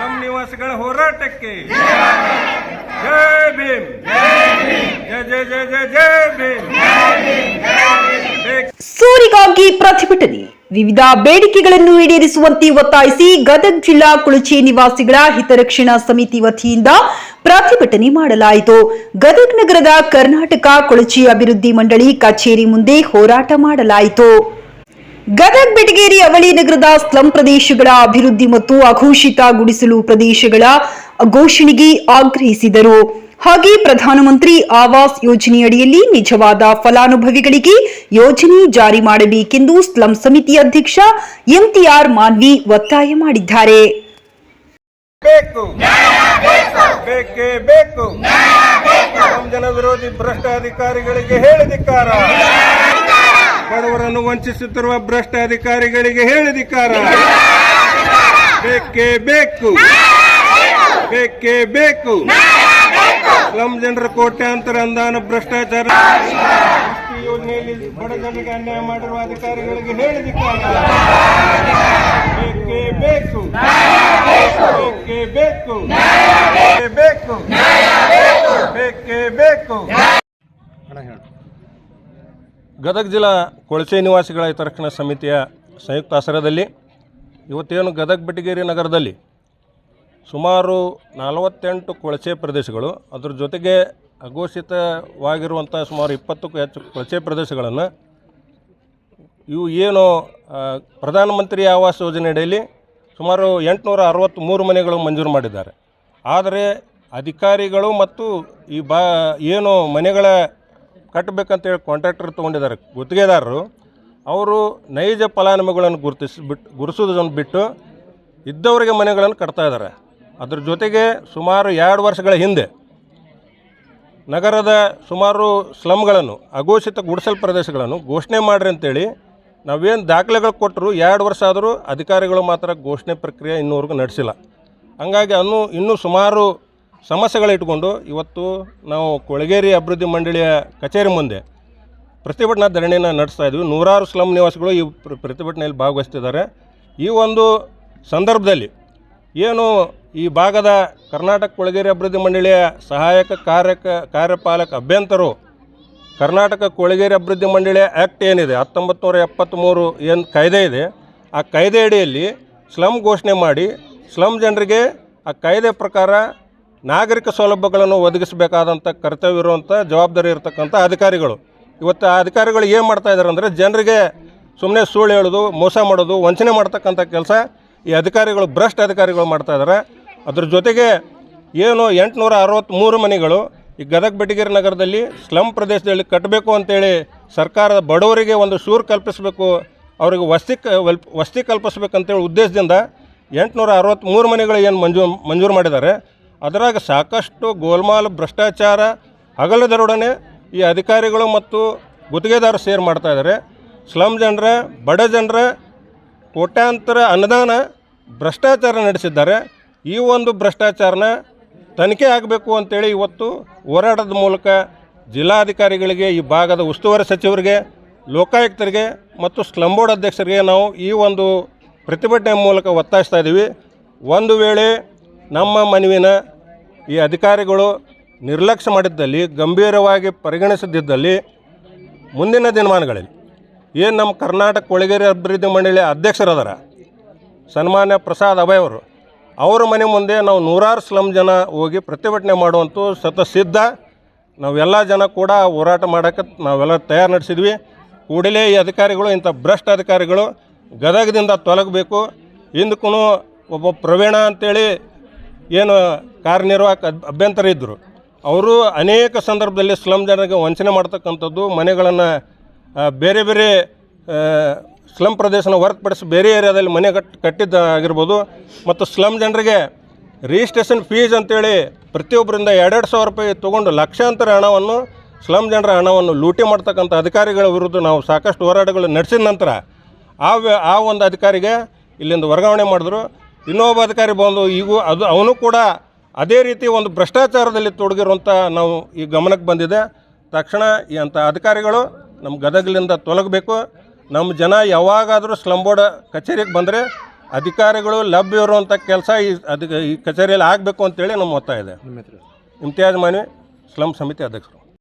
ನಮ್ಮ ನಿವಾಸಿಗಳ ಹೋರಾಟಕ್ಕೆ. ಜಯ ಭೀಮ್. ಜಯ ಜಯ ಜಯ ಜಯ ಜಯ ಭೀಮ್. ಸೂರಿಗಾಗಿ ಪ್ರತಿಭಟನೆ. ವಿವಿಧ ಬೇಡಿಕೆಗಳನ್ನು ಈಡೇರಿಸುವಂತೆ ಒತ್ತಾಯಿಸಿ ಗದಗ ಜಿಲ್ಲಾ ಕುಳಚಿ ನಿವಾಸಿಗಳ ಹಿತರಕ್ಷಣಾ ಸಮಿತಿ ವತಿಯಿಂದ ಪ್ರತಿಭಟನೆ ಮಾಡಲಾಯಿತು. ಗದಗ ನಗರದ ಕರ್ನಾಟಕ ಕುಳಚಿ ಅಭಿವೃದ್ಧಿ ಮಂಡಳಿ ಕಚೇರಿ ಮುಂದೆ ಹೋರಾಟ ಮಾಡಲಾಯಿತು. ಗದಗ ಬೆಟಗೇರಿ ಅವಳಿ ನಗರದ ಸ್ಲಂ ಪ್ರದೇಶಗಳ ಅಭಿವೃದ್ಧಿ ಮತ್ತು ಅಘೋಷಿತ ಗುಡಿಸಲು ಪ್ರದೇಶಗಳ ಘೋಷಣೆಗೆ ಆಗ್ರಹಿಸಿದರು. ಹಾಗೆ ಪ್ರಧಾನಮಂತ್ರಿ ಆವಾಸ್ ಯೋಜನೆಯಡಿಯಲ್ಲಿ ನಿಜವಾದ ಫಲಾನುಭವಿಗಳಿಗೆ ಯೋಜನೆ ಜಾರಿ ಮಾಡಬೇಕೆಂದು ಸ್ಲಂ ಸಮಿತಿ ಅಧ್ಯಕ್ಷ ಎಂಟಿಆರ್ ಮಾನ್ವಿ ಒತ್ತಾಯ ಮಾಡಿದ್ದಾರೆ. ಬೇಕು. ಬಡವರನ್ನು ವಂಚಿಸುತ್ತಿರುವ ಭ್ರಷ್ಟ ಅಧಿಕಾರಿಗಳಿಗೆ ಹೇಳಿದಿಕ್ಕಾರ ಬೇಕೇ ಬೇಕು. ಬೇಕೇ ಬೇಕು. ಸ್ಲಂ ಜನರ ಕೋಟ್ಯಾಂತರ ಅನುದಾನ ಭ್ರಷ್ಟಾಚಾರ. ಯೋಜನೆಯಲ್ಲಿ ಬಡ ಜನರಿಗೆ ಅನ್ಯಾಯ ಮಾಡಿರುವ ಅಧಿಕಾರಿಗಳಿಗೆ ಹೇಳಿದಿಕ್ಕಾರ ಬೇಕೇ ಬೇಕು. ಬೇಕೇ ಬೇಕು. ಬೇಕೇ ಬೇಕು. ಬೇಕೇ ಬೇಕು. ಗದಗ ಜಿಲ್ಲಾ ಕೊಳಚೆ ನಿವಾಸಿಗಳ ಹಿತರಕ್ಷಣಾ ಸಮಿತಿಯ ಸಂಯುಕ್ತ ಆಶ್ರಯದಲ್ಲಿ ಇವತ್ತೇನು ಗದಗ ಬೆಟಗೇರಿ ನಗರದಲ್ಲಿ ಸುಮಾರು ನಲವತ್ತೆಂಟು ಕೊಳಚೆ ಪ್ರದೇಶಗಳು, ಅದ್ರ ಜೊತೆಗೆ ಅಘೋಷಿತವಾಗಿರುವಂಥ ಸುಮಾರು ಇಪ್ಪತ್ತಕ್ಕೂ ಹೆಚ್ಚು ಕೊಳಚೆ ಪ್ರದೇಶಗಳನ್ನು ಇವು ಏನು ಪ್ರಧಾನಮಂತ್ರಿ ಆವಾಸ್ ಯೋಜನೆ ಅಡಿಯಲ್ಲಿ ಸುಮಾರು ಎಂಟುನೂರ ಅರವತ್ತ್ಮೂರು ಮನೆಗಳು ಮಂಜೂರು ಮಾಡಿದ್ದಾರೆ. ಆದರೆ ಅಧಿಕಾರಿಗಳು ಮತ್ತು ಈ ಬಾ, ಏನು ಮನೆಗಳ ಕಟ್ಟಬೇಕಂತೇಳಿ ಕಾಂಟ್ರಾಕ್ಟರ್ ತೊಗೊಂಡಿದ್ದಾರೆ. ಗುತ್ತಿಗೆದಾರರು, ಅವರು ನೈಜ ಫಲಾನುಭವಿಗಳನ್ನು ಗುರುತಿಸಿ ಬಿಟ್ಟು ಗುರುಸೋದನ್ನು ಬಿಟ್ಟು ಇದ್ದವರಿಗೆ ಮನೆಗಳನ್ನು ಕಟ್ತಾ ಇದ್ದಾರೆ. ಅದ್ರ ಜೊತೆಗೆ ಸುಮಾರು ಎರಡು ವರ್ಷಗಳ ಹಿಂದೆ ನಗರದ ಸುಮಾರು ಸ್ಲಮ್ಗಳನ್ನು, ಅಘೋಷಿತ ಗುಡಿಸಲ್ ಪ್ರದೇಶಗಳನ್ನು ಘೋಷಣೆ ಮಾಡ್ರಿ ಅಂತೇಳಿ ನಾವೇನು ದಾಖಲೆಗಳು ಕೊಟ್ಟರು, ಎರಡು ವರ್ಷ ಆದರೂ ಅಧಿಕಾರಿಗಳು ಮಾತ್ರ ಘೋಷಣೆ ಪ್ರಕ್ರಿಯೆ ಇನ್ನೂವರೆಗೂ ನಡೆಸಿಲ್ಲ. ಹಂಗಾಗಿ ಅನ್ನು ಇನ್ನೂ ಸುಮಾರು ಸಮಸ್ಯೆಗಳು ಇಟ್ಕೊಂಡು ಇವತ್ತು ನಾವು ಕೊಳಗೇರಿ ಅಭಿವೃದ್ಧಿ ಮಂಡಳಿಯ ಕಚೇರಿ ಮುಂದೆ ಪ್ರತಿಭಟನಾ ಧರಣಿಯನ್ನು ನಡೆಸ್ತಾ ಇದ್ವಿ. ನೂರಾರು ಸ್ಲಮ್ ನಿವಾಸಿಗಳು ಈ ಪ್ರ- ಪ್ರತಿಭಟನೆಯಲ್ಲಿ ಭಾಗವಹಿಸ್ತಿದ್ದಾರೆ. ಈ ಒಂದು ಸಂದರ್ಭದಲ್ಲಿ ಏನು ಈ ಭಾಗದ ಕರ್ನಾಟಕ ಕೊಳಗೇರಿ ಅಭಿವೃದ್ಧಿ ಮಂಡಳಿಯ ಸಹಾಯಕ ಕಾರ್ಯಕ, ಕಾರ್ಯಪಾಲಕ ಅಭ್ಯಂತರು ಕರ್ನಾಟಕ ಕೊಳಗೇರಿ ಅಭಿವೃದ್ಧಿ ಮಂಡಳಿಯ ಆ್ಯಕ್ಟ್ ಏನಿದೆ ಹತ್ತೊಂಬತ್ತು ನೂರ ಎಪ್ಪತ್ತ್ಮೂರು ಏನು ಕಾಯ್ದೆ ಇದೆ, ಆ ಕಾಯ್ದೆ ಅಡಿಯಲ್ಲಿ ಸ್ಲಮ್ ಘೋಷಣೆ ಮಾಡಿ ಸ್ಲಮ್ ಜನರಿಗೆ ಆ ಕಾಯ್ದೆ ಪ್ರಕಾರ ನಾಗರಿಕ ಸೌಲಭ್ಯಗಳನ್ನು ಒದಗಿಸಬೇಕಾದಂಥ ಕರ್ತವ್ಯ ಇರುವಂಥ ಜವಾಬ್ದಾರಿ ಇರತಕ್ಕಂಥ ಅಧಿಕಾರಿಗಳು. ಇವತ್ತು ಆ ಅಧಿಕಾರಿಗಳು ಏನು ಮಾಡ್ತಾ ಇದ್ದಾರೆ ಅಂದರೆ ಜನರಿಗೆ ಸುಮ್ಮನೆ ಸುಳ್ಳು ಹೇಳೋದು, ಮೋಸ ಮಾಡೋದು, ವಂಚನೆ ಮಾಡ್ತಕ್ಕಂಥ ಕೆಲಸ ಈ ಅಧಿಕಾರಿಗಳು, ಭ್ರಷ್ಟ ಅಧಿಕಾರಿಗಳು ಮಾಡ್ತಾ ಇದ್ದಾರೆ ಅದ್ರ ಜೊತೆಗೆ ಏನು ಎಂಟುನೂರ ಅರವತ್ತ್ಮೂರು ಮನೆಗಳು ಈ ಗದಗ ಬೆಟಗೇರಿ ನಗರದಲ್ಲಿ ಸ್ಲಮ್ ಪ್ರದೇಶದಲ್ಲಿ ಕಟ್ಟಬೇಕು ಅಂತೇಳಿ ಸರ್ಕಾರದ ಬಡವರಿಗೆ ಒಂದು ಶೂರು ಕಲ್ಪಿಸಬೇಕು, ಅವರಿಗೆ ವಸತಿ ವಸತಿ ಕಲ್ಪಿಸ್ಬೇಕಂತೇಳಿ ಉದ್ದೇಶದಿಂದ ಎಂಟುನೂರ ಅರವತ್ತ್ಮೂರು ಮನೆಗಳು ಏನು ಮಂಜೂ, ಮಂಜೂರು ಮಾಡಿದ್ದಾರೆ. ಅದರಾಗ ಸಾಕಷ್ಟು ಗೋಲ್ಮಾಲ್ ಭ್ರಷ್ಟಾಚಾರ, ಹಗಲದರೊಡನೆ ಈ ಅಧಿಕಾರಿಗಳು ಮತ್ತು ಗುತ್ತಿಗೆದಾರರು ಸೇರ್ ಮಾಡ್ತಾ ಇದ್ದಾರೆ ಸ್ಲಮ್ ಜನರ, ಬಡ ಜನರ ಕೋಟ್ಯಾಂತರ ಅನುದಾನ ಭ್ರಷ್ಟಾಚಾರ ನಡೆಸಿದ್ದಾರೆ. ಈ ಒಂದು ಭ್ರಷ್ಟಾಚಾರನ ತನಿಖೆ ಆಗಬೇಕು ಅಂತೇಳಿ ಇವತ್ತು ಹೋರಾಟದ ಮೂಲಕ ಜಿಲ್ಲಾಧಿಕಾರಿಗಳಿಗೆ, ಈ ಭಾಗದ ಉಸ್ತುವಾರಿ ಸಚಿವರಿಗೆ, ಲೋಕಾಯುಕ್ತರಿಗೆ ಮತ್ತು ಸ್ಲಮ್ ಬೋರ್ಡ್ ಅಧ್ಯಕ್ಷರಿಗೆ ನಾವು ಈ ಒಂದು ಪ್ರತಿಭಟನೆ ಮೂಲಕ ಒತ್ತಾಯಿಸ್ತಾ ಇದ್ದೀವಿ ಒಂದು ವೇಳೆ ನಮ್ಮ ಮನವಿನ ಈ ಅಧಿಕಾರಿಗಳು ನಿರ್ಲಕ್ಷ್ಯ ಮಾಡಿದ್ದಲ್ಲಿ, ಗಂಭೀರವಾಗಿ ಪರಿಗಣಿಸದಿದ್ದಲ್ಲಿ ಮುಂದಿನ ದಿನಮಾನಗಳಲ್ಲಿ ಏನು ನಮ್ಮ ಕರ್ನಾಟಕ ಕೊಳಗೇರಿ ಅಭಿವೃದ್ಧಿ ಮಂಡಳಿ ಅಧ್ಯಕ್ಷರದಾರ ಸನ್ಮಾನ್ಯ ಪ್ರಸಾದ್ ಅಭಯ್ ಅವರು, ಅವರ ಮನೆ ಮುಂದೆ ನಾವು ನೂರಾರು ಸ್ಲಮ್ ಜನ ಹೋಗಿ ಪ್ರತಿಭಟನೆ ಮಾಡುವಂಥ ಸತ ಸಿದ್ಧ ನಾವೆಲ್ಲ ಜನ ಕೂಡ ಹೋರಾಟ ಮಾಡೋಕ್ಕೆ ನಾವೆಲ್ಲ ತಯಾರು ನಡೆಸಿದ್ವಿ. ಕೂಡಲೇ ಈ ಅಧಿಕಾರಿಗಳು, ಇಂಥ ಭ್ರಷ್ಟ ಅಧಿಕಾರಿಗಳು ಗದಗದಿಂದ ತೊಲಗಬೇಕು. ಹಿಂದಕ್ಕೂ ಒಬ್ಬ ಪ್ರವೀಣ ಅಂತೇಳಿ ಏನು ಕಾರ್ಯನಿರ್ವಾಹಕ ಅಭ್ಯಂತರ ಇದ್ದರು ಅವರು ಅನೇಕ ಸಂದರ್ಭದಲ್ಲಿ ಸ್ಲಮ್ ಜನರಿಗೆ ವಂಚನೆ ಮಾಡ್ತಕ್ಕಂಥದ್ದು, ಮನೆಗಳನ್ನು ಬೇರೆ ಬೇರೆ ಸ್ಲಮ್ ಪ್ರದೇಶನ ಹೊರತುಪಡಿಸಿ ಬೇರೆ ಏರಿಯಾದಲ್ಲಿ ಮನೆ ಕಟ್ ಕಟ್ಟಿದ್ದ ಆಗಿರ್ಬೋದು ಮತ್ತು ಸ್ಲಮ್ ಜನರಿಗೆ ರಿಜಿಸ್ಟ್ರೇಷನ್ ಫೀಸ್ ಅಂತೇಳಿ ಪ್ರತಿಯೊಬ್ಬರಿಂದ ಎರಡೆರಡು ಸಾವಿರ ರೂಪಾಯಿ ತೊಗೊಂಡು ಲಕ್ಷಾಂತರ ಹಣವನ್ನು ಸ್ಲಮ್ ಜನರ ಹಣವನ್ನು ಲೂಟಿ ಮಾಡ್ತಕ್ಕಂಥ ಅಧಿಕಾರಿಗಳ ವಿರುದ್ಧ ನಾವು ಸಾಕಷ್ಟು ಹೋರಾಟಗಳು ನಡೆಸಿದ ನಂತರ ಆ ಆ ಒಂದು ಅಧಿಕಾರಿಗೆ ಇಲ್ಲಿಂದ ವರ್ಗಾವಣೆ ಮಾಡಿದ್ರು. ಇನ್ನೊಬ್ಬ ಅಧಿಕಾರಿ ಬಂದು ಈಗೂ ಅದು ಅವನು ಕೂಡ ಅದೇ ರೀತಿ ಒಂದು ಭ್ರಷ್ಟಾಚಾರದಲ್ಲಿ ತೊಡಗಿರುವಂಥ ನಾವು ಈ ಗಮನಕ್ಕೆ ಬಂದಿದೆ. ತಕ್ಷಣ ಈ ಅಂಥ ಅಧಿಕಾರಿಗಳು ನಮ್ಮ ಗದಗಲಿಂದ ತೊಲಗಬೇಕು. ನಮ್ಮ ಜನ ಯಾವಾಗಾದರೂ ಸ್ಲಮ್ ಬೋರ್ಡ್ ಕಚೇರಿಗೆ ಬಂದರೆ ಅಧಿಕಾರಿಗಳು ಲಭ್ಯ ಇರುವಂಥ ಕೆಲಸ ಈ ಅದಕ್ಕೆ ಈ ಕಚೇರಿಯಲ್ಲಿ ಆಗಬೇಕು ಅಂತೇಳಿ ನಮ್ಮ ಒತ್ತಾಯ ಇದೆ. ಇಮ್ತಿಯಾಜ್ ಮಾನಿ ಸ್ಲಂ ಸಮಿತಿ ಅಧ್ಯಕ್ಷರು.